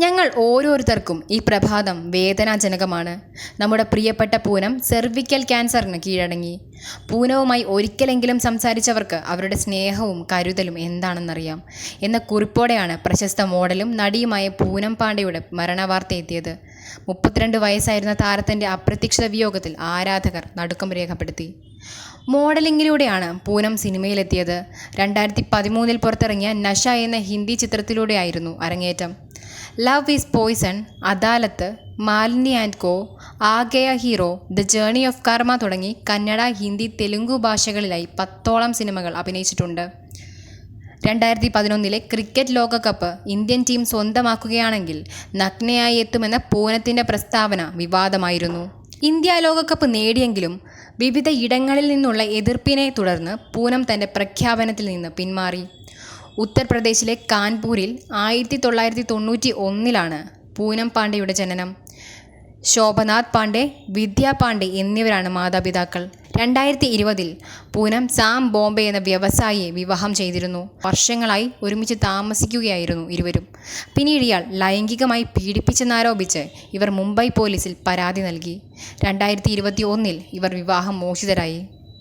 ഞങ്ങൾ ഓരോരുത്തർക്കും ഈ പ്രഭാതം വേദനാജനകമാണ്. നമ്മുടെ പ്രിയപ്പെട്ട പൂനം സെർവിക്കൽ ക്യാൻസറിന് കീഴടങ്ങി. പൂനവുമായി ഒരിക്കലെങ്കിലും സംസാരിച്ചവർക്ക് അവരുടെ സ്നേഹവും കരുതലും എന്താണെന്നറിയാം. എന്ന കുറിപ്പോടെയാണ് പ്രശസ്ത മോഡലും നടിയുമായ പൂനം പാണ്ഡെയുടെ മരണവാർത്ത എത്തിയത്. മുപ്പത്തിരണ്ട് വയസ്സായിരുന്ന താരത്തിന്റെ അപ്രത്യക്ഷിത വിയോഗത്തിൽ ആരാധകർ നടുക്കം രേഖപ്പെടുത്തി. മോഡലിങ്ങിലൂടെയാണ് പൂനം സിനിമയിലെത്തിയത്. രണ്ടായിരത്തി പതിമൂന്നിൽ പുറത്തിറങ്ങിയ നഷ എന്ന ഹിന്ദി ചിത്രത്തിലൂടെയായിരുന്നു അരങ്ങേറ്റം. Love is poison Adalat Malini and co Aagaya hero the journey of Karma തുടങ്ങി കന്നഡ ഹിന്ദി തെലുങ്കു ഭാഷകളിലായി പത്തോളം സിനിമകൾ അഭിനയിച്ചിട്ടുണ്ട്. രണ്ടായിരത്തി പതിനൊന്നിലെ ക്രിക്കറ്റ് ലോകകപ്പ് ഇന്ത്യൻ ടീം സ്വന്തമാക്കുകയാണെങ്കിൽ നഗ്നയായി എത്തുമെന്ന പൂനത്തിന്റെ പ്രസ്താവന വിവാദമായിരുന്നു. ഇന്ത്യ ലോകകപ്പ് നേടിയെങ്കിലും വിവിധ ഇടങ്ങളിൽ നിന്നുള്ള എതിർപ്പിനെ തുടർന്ന് പൂനം തന്റെ പ്രഖ്യാപനത്തിൽ നിന്ന് പിന്മാറി. ഉത്തർപ്രദേശിലെ കാൻപൂരിൽ ആയിരത്തി തൊള്ളായിരത്തി തൊണ്ണൂറ്റി ഒന്നിലാണ് പൂനം പാണ്ഡെയുടെ ജനനം. ശോഭനാഥ് പാണ്ഡെ വിദ്യ പാണ്ഡെ എന്നിവരാണ് മാതാപിതാക്കൾ. രണ്ടായിരത്തി ഇരുപതിൽ പൂനം സാം ബോംബെ എന്ന വ്യവസായിയെ വിവാഹം ചെയ്തിരുന്നു. വർഷങ്ങളായി ഒരുമിച്ച് താമസിക്കുകയായിരുന്നു ഇരുവരും. പിന്നീട് ഇയാൾ ലൈംഗികമായി പീഡിപ്പിച്ചെന്നാരോപിച്ച് ഇവർ മുംബൈ പോലീസിൽ പരാതി നൽകി. രണ്ടായിരത്തി ഇരുപത്തി ഒന്നിൽ ഇവർ വിവാഹം മോചിതരായി.